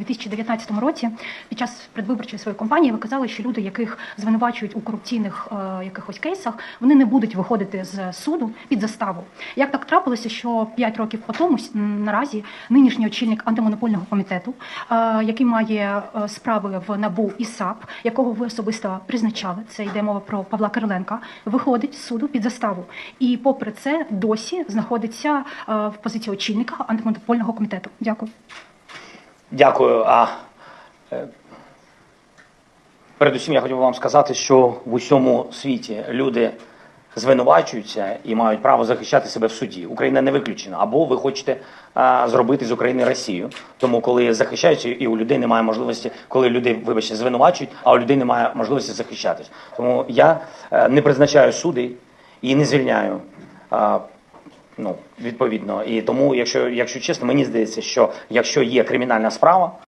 2019 році під час предвиборчої своєї кампанії ви казали, що люди, яких звинувачують у корупційних е, якихось кейсах, вони не будуть виходити з суду під заставу. Як так трапилося, що 5 років по тому наразі нинішній очільник антимонопольного комітету, е, який має е, справи в НАБУ і САП, якого ви особисто призначали, це йде мова про Павла Кириленка, виходить з суду під заставу. І попри це досі знаходиться е, в позиції очільника антимонопольного комітету. Дякую. Дякую. А, е, передусім я хотів би вам сказати, що в усьому світі люди звинувачуються і мають право захищати себе в суді. Україна не виключена. Або ви хочете а, зробити з України Росію. Тому, коли захищаються, і у людей немає можливості, коли людей, вибачте, звинувачують, а у людей немає можливості захищатись. Тому я е, не призначаю суди і не звільняю. а, Ну, відповідно, і тому, якщо, якщо чесно, мені здається, що якщо є кримінальна справа,